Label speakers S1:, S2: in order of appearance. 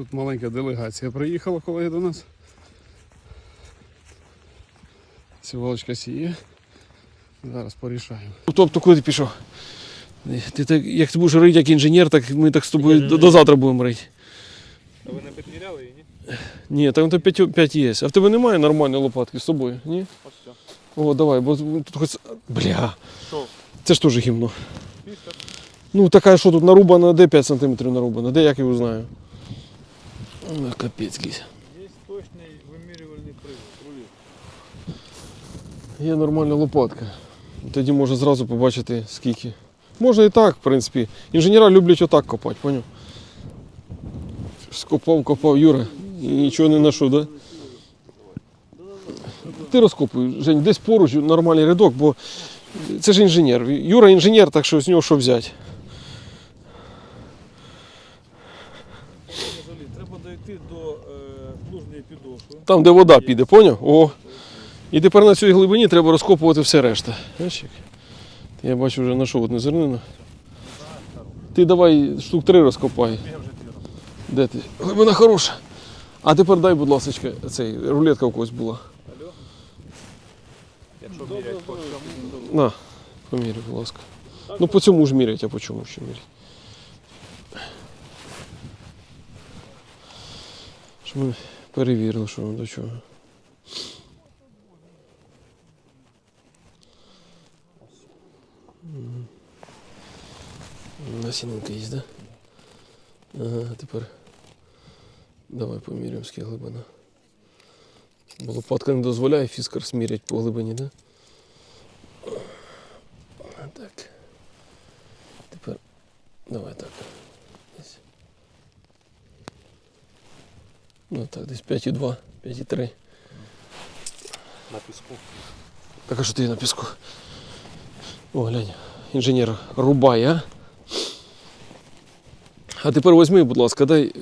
S1: Тут маленька делегація приїхала, колеги, до нас. Сівалочка сіє. Зараз порішаємо. Тобто куди ти пішов? Ти так, як ти будеш рити як інженер, так ми так з тобою до, до завтра будемо рити.
S2: А ви не підміряли її, ні?
S1: Ні, там то 5, 5 є. А в тебе немає нормальної лопатки з собою? Ні?
S2: Ось все.
S1: О, давай, бо тут хоч. Бля.
S2: Що?
S1: Це ж теж гімно. Ну така, що тут нарубана, де 5 см нарубана, де як я його знаю. Ну, капець якийсь.
S2: Є точний вимірювальний привод. Рулі.
S1: Є нормальна лопатка. Тоді можна зразу побачити скільки. Можна і так, в принципі. Інженера люблять отак копати, поняв? Скопав, копав, Юра, і нічого не знайшов, да? Ти розкопуй, Жень, десь поруч нормальний рядок, бо це ж інженер. Юра інженер, так що з нього що взяти.
S2: Треба дойти до е, плужної підошви.
S1: Там, де вода піде, поняв? О. І тепер на цій глибині треба розкопувати все решта. Я бачу вже знайшов одну зернину. Ти давай штук три розкопай. Де ти? Глибина хороша. А тепер дай, будь ласка, цей рулетка у когось була.
S2: Алло? Якщо мірять по
S1: На, поміряй, будь ласка. Ну по цьому ж мірять, а по чому ще мірять. Щоб ми перевірили, що воно до чого. Насінинка є, да? Ага, тепер давай поміряємо, скільки глибина. Бо лопатка не дозволяє фіскар сміряти по глибині, да? Так. Тепер давай так. Ну так, десь 5,2, 5,3.
S2: на піску.
S1: Так а що ти на піску? О, глянь, інженер рубає, а? А тепер візьми, будь ласка, дай